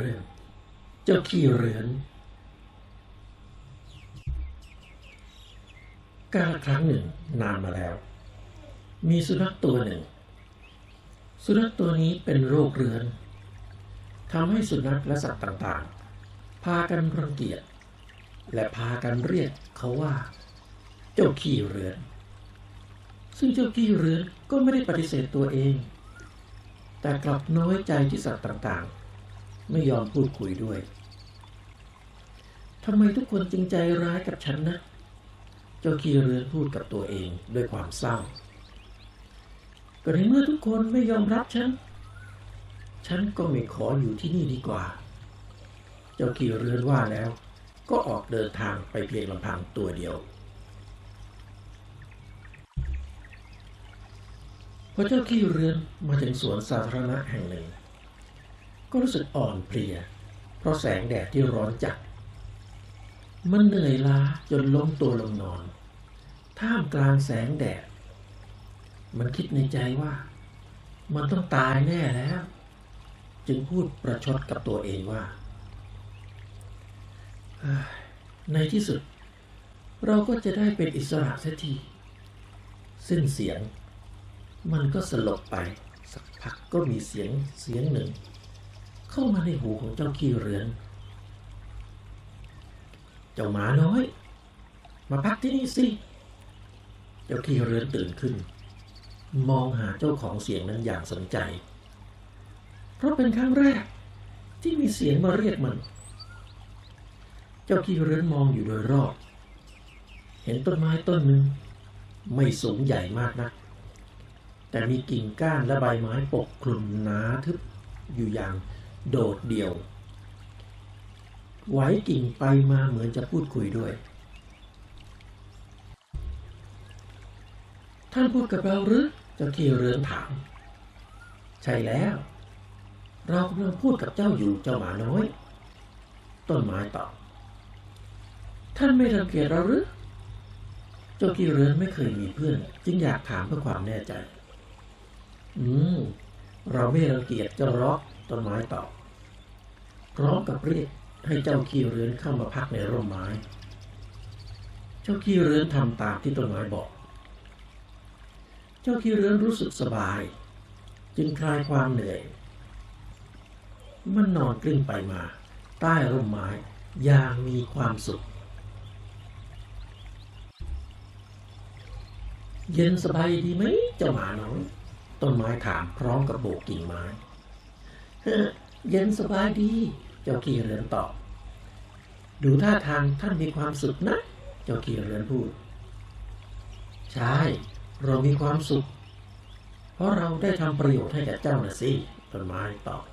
เรื่อง เจ้าขี้เรือนกาครั้งหนึ่งนานมาแล้ว มีสุนัขตัวหนึ่ง สุนัขตัวนี้เป็นโรคเรื้อนทำให้สุนัขและสัตว์ต่างๆ พากันรังเกียจและพากันเรียกเขาว่า เจ้าขี้เรือน ซึ่งเจ้าขี้เรือนก็ไม่ได้ปฏิเสธตัวเอง แต่กลับน้อยใจที่สัตว์ต่างๆ ไม่ยอมพูดคุยด้วยทำไมทุกคนจึงใจร้ายกับฉันนะ เจ้าขี้เรือนพูดกับตัวเองด้วยความเศร้าก็ในเมื่อทุกคนไม่ยอมรับฉัน ฉันก็ไม่ขออยู่ที่นี่ดีกว่า เจ้าขี้เรือนว่าแล้ว ก็ออกเดินทางไปเพียงลำพังตัวเดียวพอเจ้าขี้เรือนมาถึงสวนสาธารณะแห่งหนึ่ง ก็รู้สึกอ่อนเพลีย เพราะแสงแดดที่ร้อนจัด มันเหนื่อยล้าจนล้มตัวลงนอน ท่ามกลางแสงแดด มันคิดในใจว่า มันต้องตายแน่แล้ว จึงพูดประชดกับตัวเองว่า ในที่สุด เราก็จะได้เป็นอิสระสียที สิ้นเสียง มันก็สลบไปสักพักก็มีเสียงเสียงหนึ่ง เข้ามาในหูของเจ้าขี้เรือน เจ้าหมาน้อย มาพักที่นี่สิ เจ้าขี้เรือนตื่นขึ้น มองหาเจ้าของเสียงนั้นอย่างสนใจ เพราะเป็นครั้งแรกที่มีเสียงมาเรียกมัน เจ้าขี้เรือนมองอยู่โดยรอบ เห็นต้นไม้ต้นหนึ่งไม่สูงใหญ่มากนัก แต่มีกิ่งก้านและใบไม้ปกคลุมหนาทึบอยู่อย่าง โดดเดี่ยว ไหวกิ่งไปมาเหมือนจะพูดคุยด้วย ท่านพูดกับเราหรือเจ้าขี้เรือนถาม ใช่แล้ว เรากำลังพูดกับเจ้าอยู่เจ้าหมาน้อย ต้นไม้ตอบท่านไม่รังเกียจเราหรือเจ้าขี้เรือนไม่เคยมีเพื่อน จึงอยากถามเพื่อความแน่ใจ อืม เราไม่รังเกียจเจ้าร็อก ต้นไม้ตอบพร้อมกับเรียกให้เจ้าขี้เรือนเข้ามาพักในร่มไม้ เจ้าขี้เรือนทำตามที่ต้นไม้บอก เจ้าขี้เรือนรู้สึกสบาย จึงคลายความเหนื่อย มันนอนกลิ้งไปมา ใต้ร่มไม้อย่างมีความสุข เย็นสบายดีไหมเจ้าหมาน้อยต้นไม้ถามพร้อมกับโบกกิ่งไม้ เย็นสบายดี เจ้าขี้เรือนตอบ ดูท่าทางท่านมีความสุขนะ เจ้าขี้เรือนพูด ใช่ เรามีความสุข เพราะเราได้ทำประโยชน์ให้แก่เจ้านะสิต้นไม้ตอบ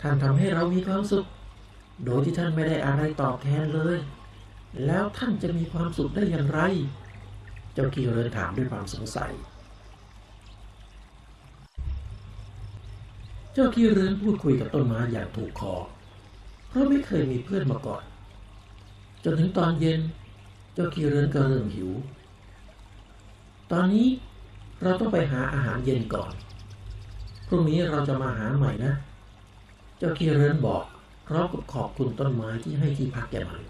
ท่านทำให้เรามีความสุข โดยที่ท่านไม่ได้อะไรตอบแทนเลย แล้วท่านจะมีความสุขได้อย่างไร เจ้าขี้เรือนถามด้วยความสงสัย เจ้าขี้เรือนพูดคุยกับต้นไม้อย่างถูกคอ เพราะไม่เคยมีเพื่อนมาก่อน จนถึงตอนเย็น เจ้าขี้เรือนก็เริ่มหิว ตอนนี้เราต้องไปหาอาหารเย็นก่อน พรุ่งนี้เราจะมาหาใหม่นะ เจ้าขี้เรือนบอกพร้อมกับขอบคุณต้นไม้ที่ให้ที่พักแก่มัน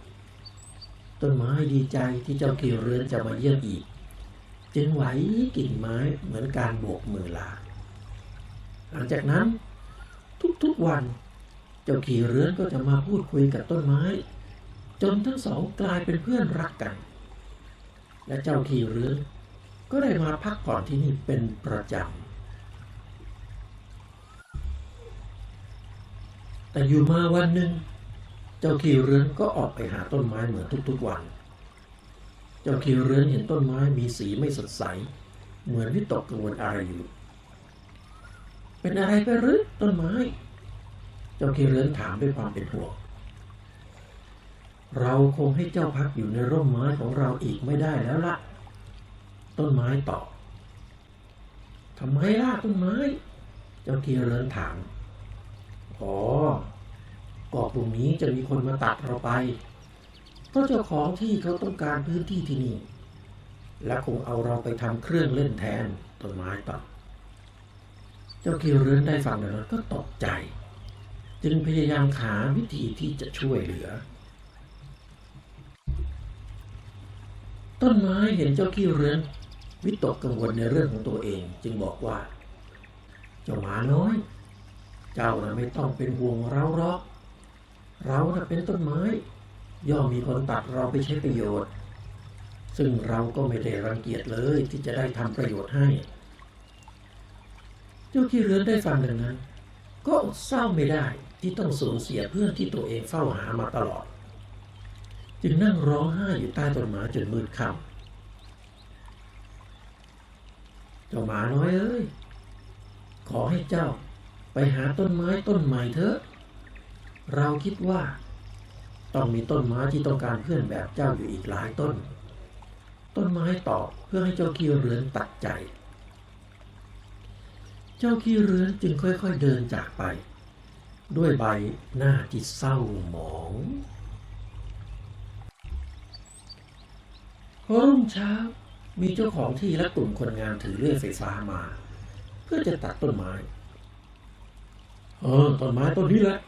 ต้นไม้ดีใจที่เจ้าขี้เรือนจะมาเยี่ยมอีก จึงไหวกิ่งไม้เหมือนการโบกมือลาหลังจากนั้น ทุกวัน เจ้าขี่เรือนก็จะมาพูดคุยกับต้นไม้ จนทั้งสองกลายเป็นเพื่อนรักกัน และเจ้าขี่เรือนก็ได้มาพักผ่อนที่นี่เป็นประจำ แต่อยู่มาวันหนึ่ง เจ้าขี่เรือนก็ออกไปหาต้นไม้เหมือนทุกๆวัน เจ้าขี่เรือนเห็นต้นไม้มีสีไม่สดใส เหมือนวิตกกังวลอะไรอยู่ เป็นอะไรไปหรือต้นไม้ เจ้าขี้เรือนถามด้วยความเป็นห่วงเราคงให้เจ้าพักอยู่ในร่มไม้ของเราอีกไม่ได้แล้วละต้นไม้ตอบทำไมล่ะต้นไม้ เจ้าขี้เรือนถามอ๋อก็พรุ่งนี้จะมีคนมาตัดเราไปเพราะเจ้าของที่เขาต้องการพื้นที่ที่นี่ และคงเอาเราไปทำเครื่องเล่นแทนต้นไม้ตอบเจ้าขี้เรือนได้ฟังดังนั้นก็ตกใจ จึงพยายามหาวิธีที่จะช่วยเหลือ ต้นไม้เห็นเจ้าขี้เรือนวิตกกังวลในเรื่องของตัวเอง จึงบอกว่า เจ้าหมาน้อย เจ้าน่ะไม่ต้องเป็นห่วงเราหรอก เราน่ะเป็นต้นไม้ ย่อมมีคนตัดเราไปใช้ประโยชน์ ซึ่งเราก็ไม่ได้รังเกียจเลยที่จะได้ทำประโยชน์ให้ เจ้าขี้เรือนได้ฟังดังนั้น ก็เศร้าไม่ได้ ที่ต้องสูญเสียเพื่อนที่ตัวเองเฝ้าหามาตลอด จึงนั่งร้องไห้อยู่ใต้ต้นไม้จนมืดค่ำเจ้าหมาน้อยเอ้ย ขอให้เจ้าไปหาต้นไม้ต้นใหม่เถอะ เราคิดว่า ต้องมีต้นไม้ที่ต้องการเพื่อนแบบเจ้าอยู่อีกหลายต้น ต้นไม้ตอบเพื่อให้เจ้าขี้เรือนตัดใจ เจ้าขี้เรือนจึงค่อยๆเดินจากไป ด้วยใบหน้าที่เศร้าหมองรุ่งเช้ามีเจ้าของที่และกลุ่มคนงานถือเลื่อยไฟฟ้ามา เพื่อจะตัดต้นไม้ เออต้นไม้ต้นนี้แหละ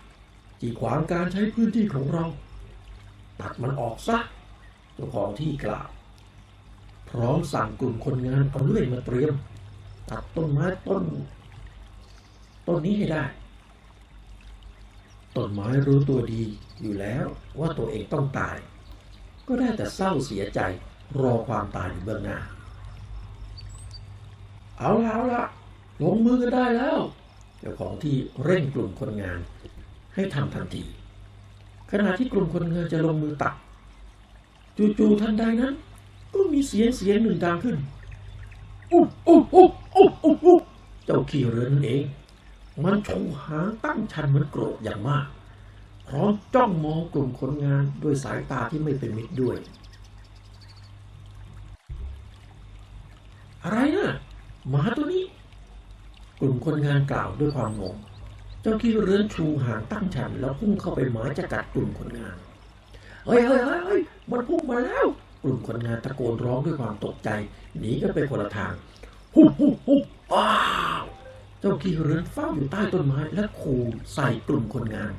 ที่ขวางการใช้พื้นที่ของเรา ตัดมันออกซะเจ้าของที่กล่าว พร้อมสั่งกลุ่มคนงานเอาเลื่อยมาเตรียม ตัดต้นไม้ต้น ต้นนี้ให้ได้ ต้นไม้รู้ตัวดีอยู่แล้วว่าตัวเองต้องตาย ก็ได้แต่เศร้าเสียใจรอความตายอยู่เบื้องหน้า เอาละเอาละลงมือกันได้แล้ว เจ้าของที่เร่งกลุ่มคนงาน ให้ทำทันที ขณะที่กลุ่มคนงานจะลงมือตัดจู่ๆทันใดนั้น ก็มีเสียงเสียงหนึ่งดังขึ้นอุ๊บอุ๊บอุ๊บอุ๊บอุ๊บเจ้าขี้เรือนั่นเอง มันชูหางตั้งชันเหมือนโกรธอย่างมากพร้อมจ้องมองกลุ่มคนงานด้วยสายตาที่ไม่เป็นมิตรด้วย อะไรนะหมาตัวนี้ กลุ่มคนงานกล่าวด้วยความงง เจ้าขี้เรือนชูหางตั้งชัน แล้วพุ่งเข้าไปหมาจะกัดกลุ่มคนงานเฮ้ยเฮ้ยเฮ้ยเฮ้ยมันพุ่งมาแล้ว กลุ่มคนงานตะโกนร้องด้วยความตกใจหนีกันไปคนละทางฮุบฮุบฮุบอ้าว เจ้าขี้เรือนเฝ้าอยู่ใต้ต้นไม้และขู่ใส่กลุ่มคนงาน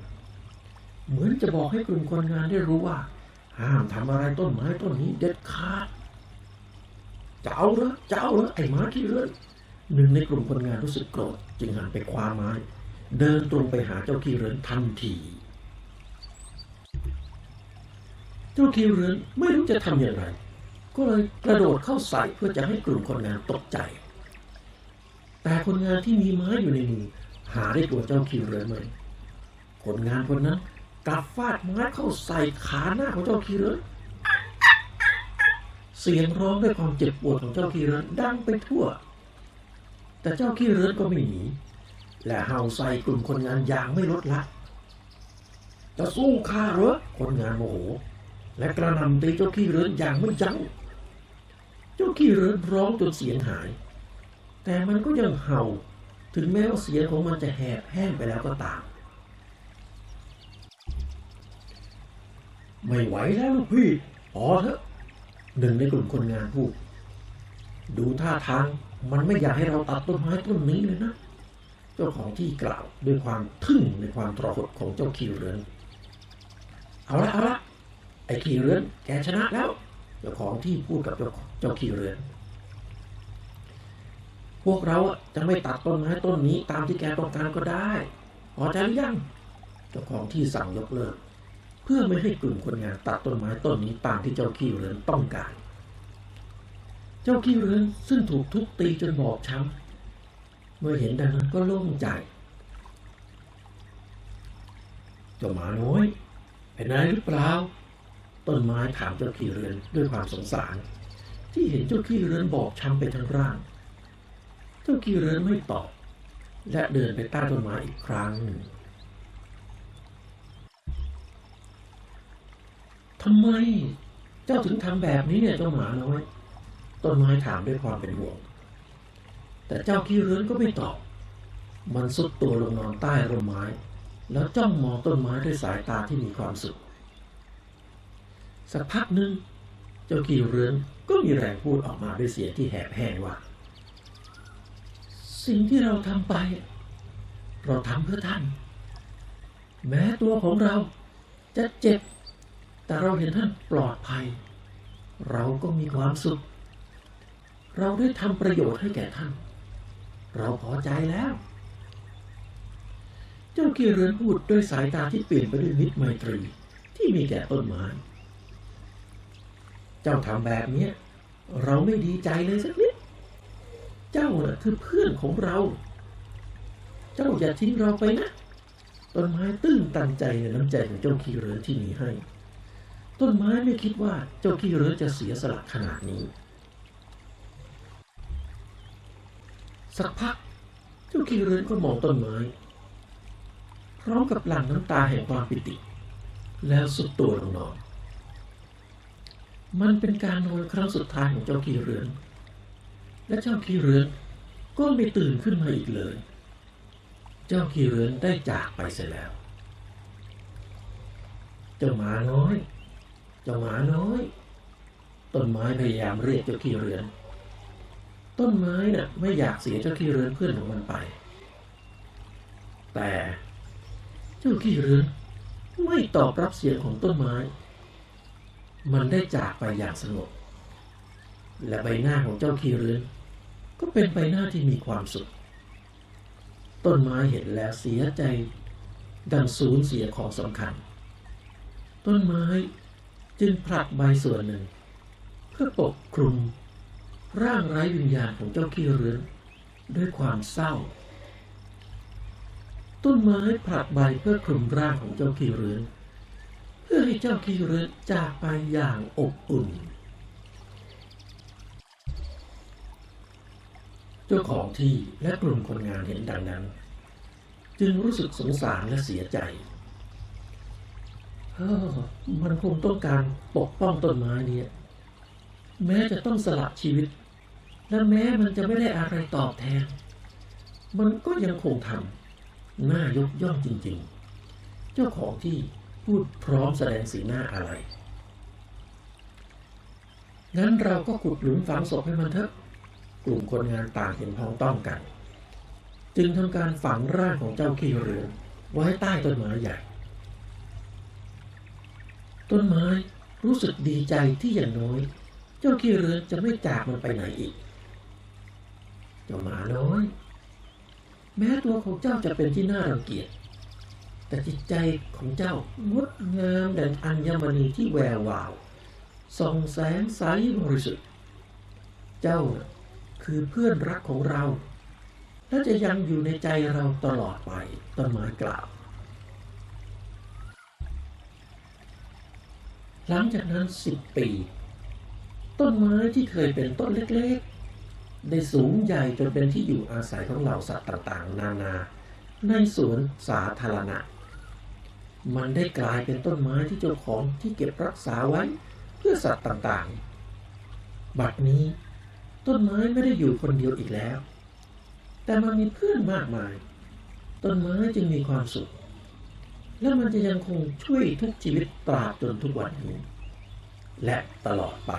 เหมือนจะบอกให้กลุ่มคนงานได้รู้ว่า ห้ามทำอะไรต้นไม้ต้นนี้เด็ดขาดจะเอาเหรอจะเอาเหรอไอ้หมาขี้เรือนหนึ่งในกลุ่มคนงานรู้สึกโกรธจึงหันไปคว้าไม้ เดินตรงไปหาเจ้าขี้เรือนทันทีเจ้าขี้เรือนไม่รู้จะทำอย่างไร ก็เลยกระโดดเข้าใส่เพื่อจะให้กลุ่มคนงานตกใจ แต่คนงานที่มีไม้อยู่ในมือหาได้ตัวเจ้าขี้เรือไหมคนงานคนนั้นกลับฟาดไม้เข้าใส่ขาหน้าของเจ้าขี้เรือเสียงร้องด้วยความเจ็บปวดของเจ้าขี้เรือนดังไปทั่ว แต่เจ้าขี้เรือนก็ไม่หนี และเห่าใส่กลุ่มคนงานอย่างไม่ลดละ จะสู้ข้าหรอคนงานโมโห และกระหนำตีเจ้าขี้เรือนอย่างไม่ยั้ง เจ้าขี้เรือนร้องจนเสียงหาย แต่มันก็ยังเห่า ถึงแม้ว่าเสียงของมันจะแหบแห้งไปแล้วก็ตาม ไม่ไหวแล้วลูกพี่พอเถอะหนึ่งในกลุ่มคนงานพูดดูท่าทางมันไม่อยากให้เราตัดต้นไม้ต้นนี้เลยนะ เจ้าของที่กล่าวด้วยความทึ่งในความทรหดของเจ้าขี้เรือนเอาละเอาละไอ้ขี้เรือนแกชนะแล้ว เจ้าของที่พูดกับเจ้าเจ้าขี้เรือน วกเราจะไม่ตัดต้นไม้ต้นนี้ตามที่แกต้องการก็ได้พอใจหรือยังเจ้าของที่สั่งยกเลิก เพื่อไม่ให้กลุ่มคนงานตัดต้นไม้ต้นนี้ตามที่เจ้าขี้เรือนต้องการ เจ้าขี้เรือนซึ่งถูกทุบตีจนบอบช้ำเมื่อเห็นดังนั้นก็โล่งใจเจ้าหมาน้อยเป็นอะไรหรือเปล่าต้นไม้ถามเจ้าขี้เรือนด้วยความสงสาร ที่เห็นเจ้าขี้เรือนบอบช้ำไปทั้งร่าง เจ้าขี้เรือนไม่ตอบ และเดินไปใต้ต้นไม้อีกครั้งหนึ่งทำไม เจ้าถึงทำแบบนี้เนี่ยเจ้าหมาน้อยต้นไม้ถามด้วยความเป็นห่วง แต่เจ้าขี้เรือนก็ไม่ตอบ มันสุดตัวลงนอนใต้ร่มไม้ แล้วจ้องมองต้นไม้ด้วยสายตาที่มีความสุข สักพักหนึ่งเจ้าขี้เรือนก็มีแรงพูดออกมาด้วยเสียงที่แหบแห้งว่า สิ่งที่เราทำไป เราทำเพื่อท่าน แม้ตัวของเราจะเจ็บ แต่เราเห็นท่านปลอดภัย เราก็มีความสุข เราได้ทำประโยชน์ให้แก่ท่าน เราพอใจแล้ว เจ้าขี้เรือนพูดด้วยสายตาที่เปลี่ยนไปด้วยมิตรไมตรีที่มีแก่ต้นไม้เจ้าทำแบบนี้เราไม่ดีใจเลยสักนิด เจ้าน่ะคือเพื่อนของเรา เจ้าอย่าทิ้งเราไปนะต้นไม้ตื้นตันใจในน้ำใจของเจ้าขี้เรือนที่มีให้ ต้นไม้ไม่คิดว่าเจ้าขี้เรือนจะเสียสละขนาดนี้ สักพัก เจ้าขี้เรือนก็มองต้นไม้ พร้อมกับหลั่งน้ำตาแห่งความปิติ แล้วสุดตัวลงนอนมันเป็นการนอนครั้งสุดท้ายของเจ้าขี้เรือน และเจ้าขี้เรือนก็ไม่ตื่นขึ้นมาอีกเลย เจ้าขี้เรือนได้จากไปเสียแล้ว เจ้าหมาน้อย เจ้าหมาน้อย ต้นไม้พยายามเรียกเจ้าขี้เรือน ต้นไม้น่ะไม่อยากเสียเจ้าขี้เรือนเพื่อนของมันไป แต่เจ้าขี้เรือนไม่ตอบรับเสียงของต้นไม้ มันได้จากไปอย่างสงบ และใบหน้าของเจ้าขี้เรือน ก็เป็นใบหน้าที่มีความสุข ต้นไม้เห็นแล้วเสียใจ ดังสูญเสียของสำคัญ ต้นไม้จึงผลักใบส่วนหนึ่ง เพื่อปกคลุม ร่างไร้วิญญาณของเจ้าขี้เรือนด้วยความเศร้า ต้นไม้ผลักใบเพื่อคลุมร่างของเจ้าขี้เรือนเพื่อให้เจ้าขี้เรือนจากไปอย่างอบอุ่น เจ้าของที่และกลุ่มคนงานเห็นดังนั้น จึงรู้สึกสงสารและเสียใจเฮ้อมันคงต้องการปกป้องต้นไม้เนี่ย แม้จะต้องสละชีวิต และแม้มันจะไม่ได้อะไรตอบแทน มันก็ยังคงทำน่ายกย่องจริง ๆ เจ้าของที่พูดพร้อมแสดงสีหน้าอะไรงั้นเราก็ขุดหลุมฝังศพให้มันเถอะ กลุ่มคนงานต่างเห็นพ้องต้องกัน จึงทำการฝังร่างของเจ้าขี้เรือไว้ใต้ต้นไม้ใหญ่ ต้นไม้รู้สึกดีใจที่อย่างน้อย เจ้าขี้เรือจะไม่จากมันไปไหนอีก เจ้าหมาน้อย แม้ตัวของเจ้าจะเป็นที่น่ารังเกียจแต่จิตใจของเจ้างดงามดังอัญมณีที่แวววาวส่องแสงใสบริสุทธิ์ เจ้า คือเพื่อนรักของเรา และจะยังอยู่ในใจเราตลอดไปต้นไม้กล่าว หลังจากนั้นสิบปี ต้นไม้ที่เคยเป็นต้นเล็กๆ ได้สูงใหญ่จนเป็นที่อยู่อาศัยของเหล่าสัตว์ต่างๆ นานา ในสวนสาธารณะ มันได้กลายเป็นต้นไม้ที่เจ้าของที่เก็บรักษาไว้เพื่อสัตว์ต่างๆ บัดนี้ ต้นไม้ไม่ได้อยู่คนเดียวอีกแล้ว แต่มันมีเพื่อนมากมาย ต้นไม้จึงมีความสุข และมันจะยังคงช่วยทุกชีวิตตราบจนทุกวันนี้ และตลอดไป